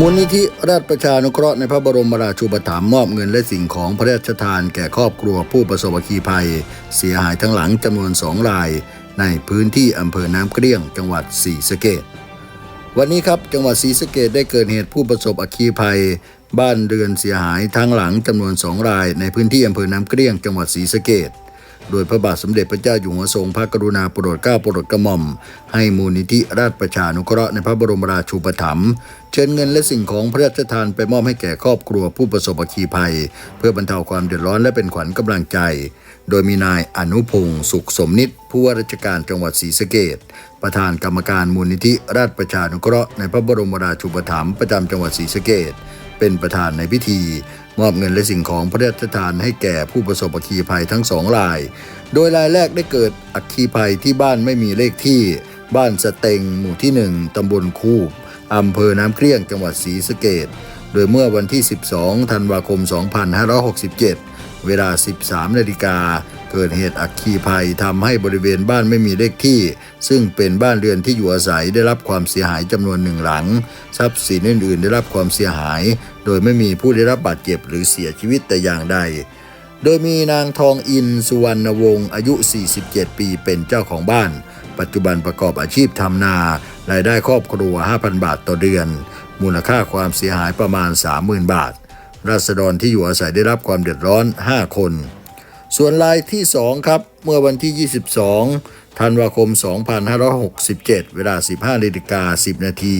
มูลนิธิราชประชานุเคราะห์ในพระบรมราชูปถัมภ์มอบเงินและสิ่งของพระราชทานแก่ครอบครัวผู้ประสบอคีภัย เสียหายทั้งหลังจำนวนสองราย ในพื้นที่อำเภอน้ำเกลี้ยง จังหวัดศรีสะเกษวันนี้ครับจังหวัดศรีสะเกษได้เกิดเหตุผู้ประสบอคีภัย บ้านเรือนเสียหายทั้งหลังจำนวนสองราย ในพื้นที่อำเภอน้ำเกลี้ยง จังหวัดศรีสะเกษ โดยพระบาทสมเด็จพระเจ้าอยู่หัวทรงพระกรุณาโปรดเกล้าโปรดกระหม่อม ให้มูลนิธิราชประชานุเคราะห์ในพระบรมราชูปถัมภ์เชิญเงินและสิ่งของพระราชทานไปมอบให้แก่ครอบครัวผู้ประสบอัคคีภัย เพื่อบรรเทาความเดือดร้อนและเป็นขวัญกำลังใจ โดยมีนายอนุพงศ์สุขสมนิตผู้ว่าราชการจังหวัดศรีสะเกษประธานกรรมการมูลนิธิราชประชานุเคราะห์ในพระบรมราชูปถัมภ์ประจำจังหวัดศรีสะเกษเป็นประธานในพิธี มอบเงินและสิ่งของพระราชทานให้แก่ผู้ประสบอัคคีภัยทั้งสองราย โดยรายแรกได้เกิดอัคคีภัยที่บ้านไม่มีเลขที่ บ้านสเต็ง หมู่ที่ 1 ตำบลคูบอำเภอน้ำเกลี้ยงจังหวัดศรีสะเกดโดยเมื่อวันที่ 12 ธันวาคม 2567 เวลา 13นาฬิกาเกิดเหตุอัคคีภัยทำให้บริเวณบ้านไม่มีเลขที่ ซึ่งเป็นบ้านเรือนที่อยู่อาศัยได้รับความเสียหายจำนวนหนึ่งหลัง ทรัพย์สินอื่นๆ ได้รับความเสียหาย โดยไม่มีผู้ได้รับบาดเจ็บหรือเสียชีวิตแต่อย่างใด โดยมีนางทองอินสุวรรณวงศ์อายุ 47 ปีเป็นเจ้าของบ้าน ปัจจุบันประกอบอาชีพทำนา รายได้ครอบครัว 5,000 บาทต่อเดือน มูลค่าความเสียหายประมาณ 30,000 บาท ราษฎรที่อยู่อาศัยได้รับความเดือดร้อน 5 คน ส่วนรายที่ 2 ครับ เมื่อวันที่ 22 ธันวาคม 2567 เวลา 15นาฬิกา10 นาที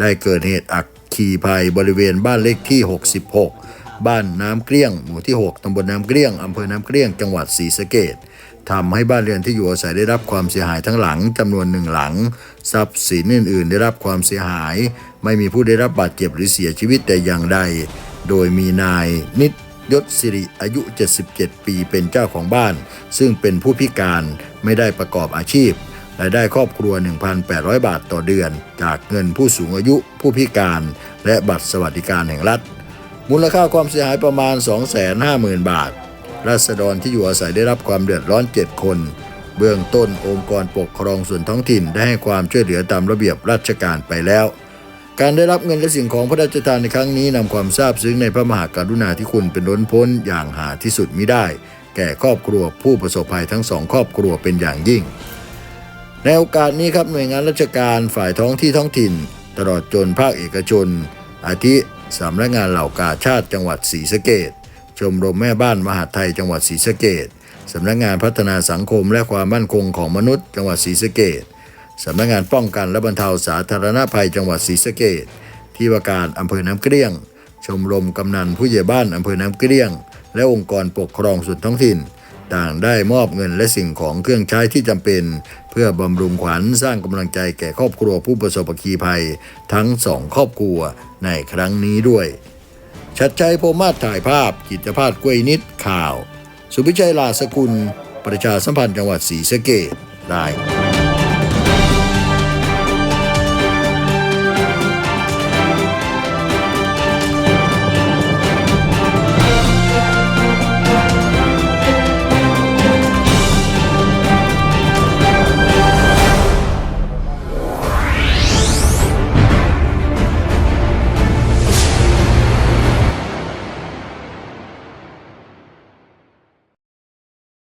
ได้เกิดเหตุอัคคีภัยบริเวณบ้านเลขที่ 66 บ้านน้ำเกลี้ยง หมู่ที่ 6 ตำบลน้ำเกลี้ยง อำเภอน้ำเกลี้ยง จังหวัดศรีสะเกษทำให้บ้านเรือนที่อยู่อาศัยได้รับความเสียหายทั้งหลังจำนวนหนึ่งหลัง ทรัพย์สินอื่น ๆ ได้รับความเสียหาย ไม่มีผู้ได้รับบาดเจ็บหรือเสียชีวิตแต่อย่างใด โดยมีนายนิตยศสิริอายุ 77 ปีเป็นเจ้าของบ้าน ซึ่งเป็นผู้พิการไม่ได้ประกอบอาชีพรายได้ครอบครัว 1,800 บาทต่อเดือน จากเงินผู้สูงอายุผู้พิการ และบัตรสวัสดิการแห่งรัฐ มูลค่าความเสียหายประมาณ 250,000 บาท ราษฎรที่อยู่อาศัยได้รับความเดือดร้อน 7 คน เบื้องต้นองค์กรปกครองส่วนท้องถิ่นได้ให้ความช่วยเหลือตามระเบียบราชการไปแล้ว การได้รับเงินและสิ่งของพระราชทานในครั้งนี้นำความซาบซึ้งในพระมหากรุณาธิคุณเป็นล้นพ้นอย่างหาที่สุดมิได้ แก่ครอบครัวผู้ประสบภัยทั้งสองครอบครัวเป็นอย่างยิ่ง ในโอกาสนี้ครับหน่วยงานราชการฝ่ายท้องที่ท้องถิ่น ตลอดจนภาคเอกชน อาทิสำนักงานเหล่ากาชาติจังหวัดศรีสะเกษชมรมแม่บ้านมหาไทยจังหวัดศรีสะเกษสำนักงานพัฒนาสังคมและความมั่นคงของมนุษย์จังหวัดศรีสะเกษ สำนักงานป้องกันและบรรเทาสาธารณภัยจังหวัดศรีสะเกษที่ว่าการอำเภอน้ำเกลี้ยง ชมรมกำนันผู้ใหญ่บ้านอำเภอน้ำเกลี้ยง และองค์กรปกครองส่วนท้องถิ่น ต่างได้มอบเงินและสิ่งของเครื่องใช้ที่จำเป็น เพื่อบำรุงขวัญสร้างกำลังใจแก่ครอบครัวผู้ประสบอัคคีภัย ทั้งสองครอบครัวในครั้งนี้ด้วย ชัดชัยโพมาศถ่ายภาพ กิจภาพกล้วยนิดข่าว สุพิชัยลาสกุล ประชาสัมพันธ์จังหวัดศรีสะเกษราย